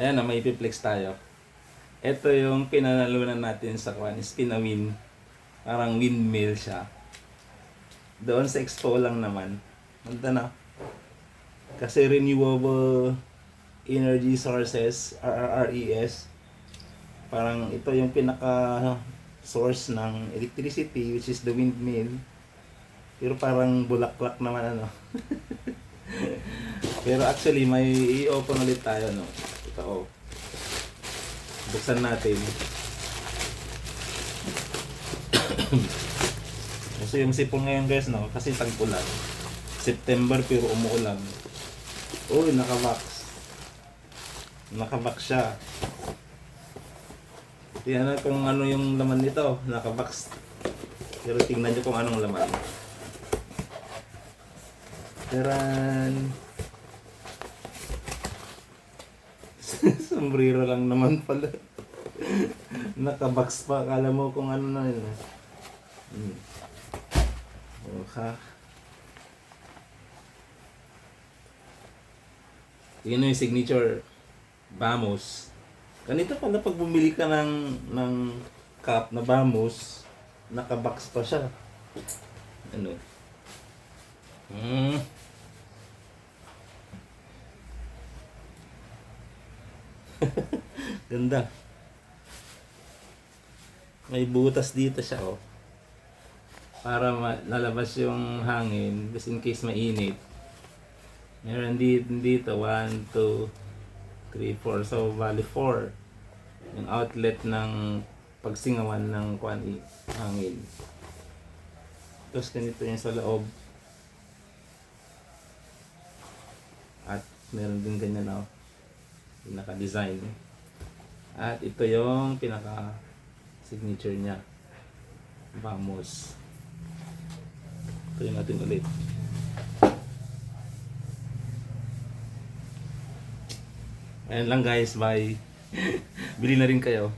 Ayan na, may ipiplex tayo. Ito yung pinanalunan natin sa kwan, spinawin. Parang windmill siya. Doon sa expo lang naman. Punta na. Kasi renewable energy sources, RRRES. Parang ito yung pinaka source ng electricity which is the windmill. Pero parang bulaklak naman ano. Pero actually may i-open ulit tayo no. Ito oh. Buksan natin. Kasi yung sipon ngayon guys no, kasi tag-ulan. September pero umuulan. Uy, naka-box. Naka-box siya. Tingnan na kung ano yung laman nito. Naka-box. Pero tingnan nyo kung anong laman. Taran! Sombrero lang naman pala. Naka-box pa. Akala mo kung ano na yun. Hmm. Oh, ha? Yun yung signature Vamos. Ganito pala pag bumili ka ng, ng cup na Vamos, naka-box pa siya. Ano? Hmm. Ganda. May butas dito siya, oh. Para lalabas yung hangin, just in case mainit. Meron dito, dito 1, 2, 3, 4. So, bali 4. Yung outlet ng pagsingawan ng kwan hangin. Tapos ganito yung sa loob. At meron din ganyan na yung naka-design. At ito yung pinaka signature niya. Vamos. Yung natin ulit. Ayan lang guys, bye. Bili na rin kayo.